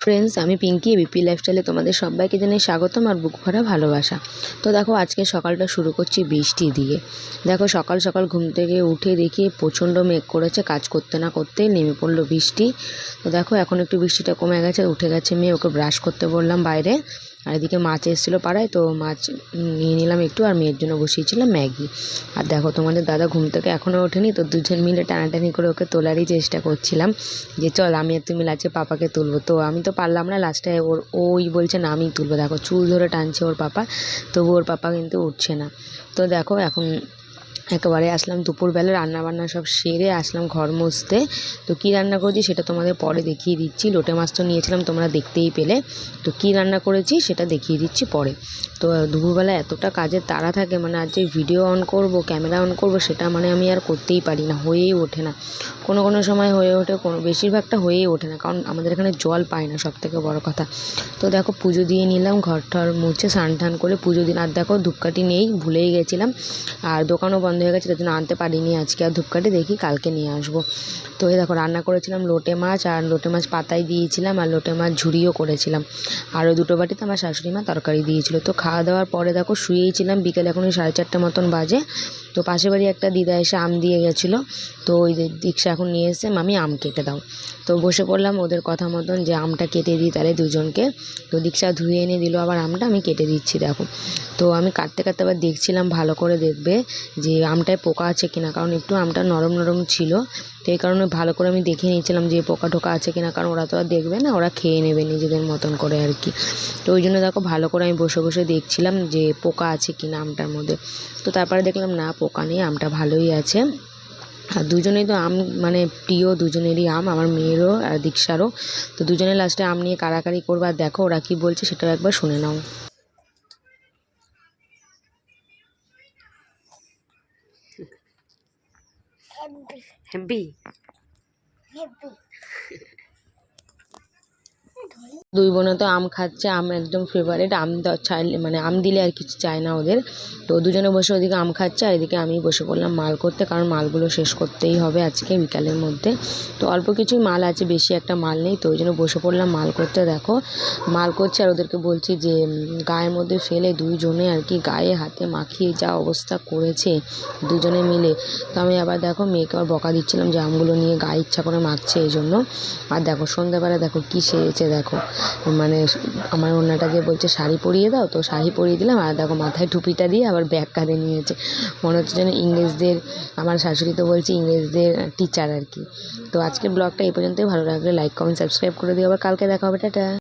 Friends আমি Pinki BP লাইফস্টাইলে তোমাদের সবাইকে জানাই স্বাগতম আর বুক ভরা ভালোবাসা। তো দেখো, আজকে সকালটা শুরু করছি বৃষ্টি দিয়ে। দেখো, সকাল সকাল ঘুম থেকে উঠে দেখি প্রচণ্ড মেঘ করেছে, কাজ করতে না করতে নেমে পড়ল বৃষ্টি। তো দেখো, এখন একটু বৃষ্টিটা কমে গেছে, উঠে গেছে মেয়ে ওকে ব্রাশ করতে বললাম বাইরে। আর এদিকে মাছ এসেছিল পাড়ায়, তো মাছ নিয়ে নিলাম একটু আর মেয়ের জন্য বসিয়েছিলাম ম্যাগি। আর দেখো তোমাদের দাদা ঘুম থেকে এখনও ওঠেনি, তো দুজন মিলে টানাটানি করে ওকে তোলারই চেষ্টা করছিলাম। যে চল আমি আর তুমি লাচে পাপাকে তুলবো। তো আমি তো পারলাম না লাস্টে, ওর ওই বলছে না আমি তুলবো। দেখো চুল ধরে টানছে ওর পাপা, তবু ওর পাপা কিন্তু উঠছে না। তো দেখো এখন একেবারে আসলাম দুপুরবেলা রান্নাবান্না সব সেরে আসলাম ঘর মুছতে। তো কী রান্না করেছি সেটা তোমাদের পরে দেখিয়ে দিচ্ছি। লোটে মাছ তো নিয়েছিলাম, তোমরা দেখতেই পেলে। তো কী রান্না করেছি সেটা দেখিয়ে দিচ্ছি পরে। তো দুপুরবেলা এতটা কাজের তাড়া থাকে মানে আজ যে ভিডিও অন করব ক্যামেরা অন করব, সেটা মানে আমি আর করতেই পারি না, হয়েই ওঠে না। কোনো কোনো সময় হয়ে ওঠে, কোনো বেশিরভাগটা হয়েই ওঠে না, কারণ আমাদের এখানে জল পায় না সব থেকে বড় কথা। তো দেখো পুজো দিয়ে নিলাম, ঘর ঠর মুছে স্নান টান করে পুজো দিন আর দেখো ধূপকাঠি নেই, ভুলেই গেছিলাম। আর দোকানও বন্ধ হয়ে গেছে, তার জন্য আনতে পারিনি আজকে, আর ধূপকাঠি দেখি কালকে নিয়ে আসব। তো এই দেখো, রান্না করেছিলাম লোটে মাছ, আর লোটে মাছ পাতায় দিয়েছিলাম, আর লোটে মাছ ঝুড়িও করেছিলাম। আর ওই দুটো বাটিতে আমার শাশুড়ি মা তরকারি দিয়েছিল। তো খাওয়া দাওয়ার পরে দেখো শুয়েইছিলাম বিকেল এখন ওই সাড়ে চারটে মতন বাজে। তো পাশে বাড়ি একটা দিদা এসে আম দিয়ে গেছিল। তো ওই দীক্ষা এখন নিয়ে এসে, মামি, আম কেটে দাও। তো বসে পড়লাম ওদের কথা মতন যে, আমটা কেটে দিই তাহলে দুজনকে। তো দীক্ষা ধুয়ে এনে দিল, আবার আমটা আমি কেটে দিচ্ছি, দেখো। তো আমি কাটতে কাটতে আবার দেখছিলাম ভালো করে দেখবে যে, আমটায় পোকা আছে কিনা, কারণ একটু আমটা নরম নরম ছিল। তো এই কারণে ভালো করে আমি দেখে নিয়েছিলাম যে পোকা টোকা আছে কিনা, কারণ ওরা তো আর দেখবে না, ওরা খেয়ে নেবে নিজেদের মতন করে আর কি। তো ওই জন্য দেখো ভালো করে আমি বসে বসে দেখছিলাম যে পোকা আছে কিনা আমটার মধ্যে। তো তারপরে দেখলাম না, পোকা নেই, আমটা ভালোই আছে। আর দুজনেই তো আম মানে প্রিয় দুজনেরই আম, আমার মেয়েরও, আর দীক্ষারও। তো দুজনে লাস্টে আম নিয়ে কাড়াকাড়ি করবে, আর দেখো ওরা কী বলছে সেটাও একবার শুনে নাও। হ্যাপি দুই বোনে তো আম খাচ্ছে, আম একদম ফেভারিট আম চাইলে মানে আম দিলে আর কিছু চায় না ওদের। তো দুজনে বসে ওদিকে আম খাচ্ছে আর এদিকে আমি বসে পড়লাম মাল করতে, কারণ মালগুলো শেষ করতেই হবে আজকে বিকালের মধ্যে। তো অল্প কিছুই মাল আছে, বেশি একটা মাল নেই, তো ওই জন্য বসে পড়লাম মাল করতে। দেখো, মাল করছে আর ওদেরকে বলছি যে গায়ের মধ্যে ফেলে দুইজনে আর কি গায়ে হাতে মাখিয়ে যা অবস্থা করেছে দুজনে মিলে। তো আমি আবার দেখো মেয়েকে আবার বকা দিচ্ছিলাম যে আমগুলো নিয়ে গায়ে ইচ্ছা করে মাখছে এই জন্য। আর দেখো সন্ধ্যাবেলা দেখো কী সেরেছে, দেখো। মানে আমার ওনাটা দিয়ে বলছে, শাড়ি পরিয়ে দাও তো, শাড়ি পরিয়ে দিলাম। আর দেখো মাথায় টুপিটা দিয়ে আবার ব্যাগ কাঁধে নিয়েছে। মনে হচ্ছে যেন ইংরেজদের, আমার শাশুড়ি তো বলছে ইংরেজদের টিচার আর কি। তো আজকের ব্লগটা এই পর্যন্তই। ভালো লাগলে লাইক কমেন্ট সাবস্ক্রাইব করে দিও। আবার কালকে দেখা হবে। টাটা।